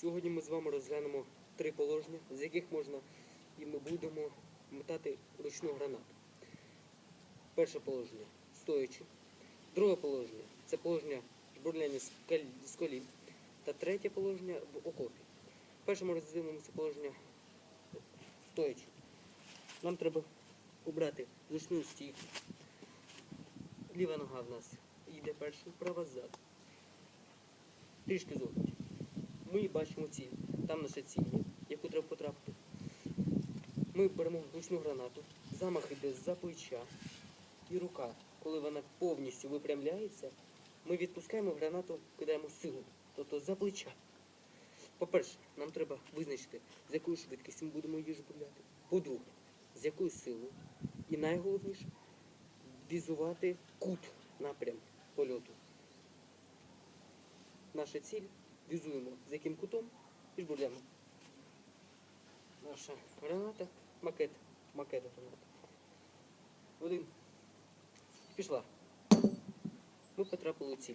Сьогодні ми з вами розглянемо три положення, з яких можна і ми будемо метати ручну гранату. Перше положення стоячи. Друге положення це положення жбурляння з колін. Та третє положення в окопі. Перше ми роздивимося положення стоячи. Нам треба обрати зручну стійку. Ліва нога в нас йде першою, права ззаду. Трішки зовні. Ми бачимо ціль. Там наша ціль, яку треба потрапити. Ми беремо ручну гранату, замах іде з-за плеча і рука. Коли вона повністю випрямляється, ми відпускаємо гранату, кидаємо силу, тобто за плеча. По-перше, нам треба визначити, з якою швидкістю ми будемо її жбурляти. По-друге, з якою силою. І найголовніше візувати кут напрям польоту. Наша ціль візуємо з яким кутом і жбурляємо. Наша граната, макет, макет граната. Один. Пішла. Ми потрапили у ціль.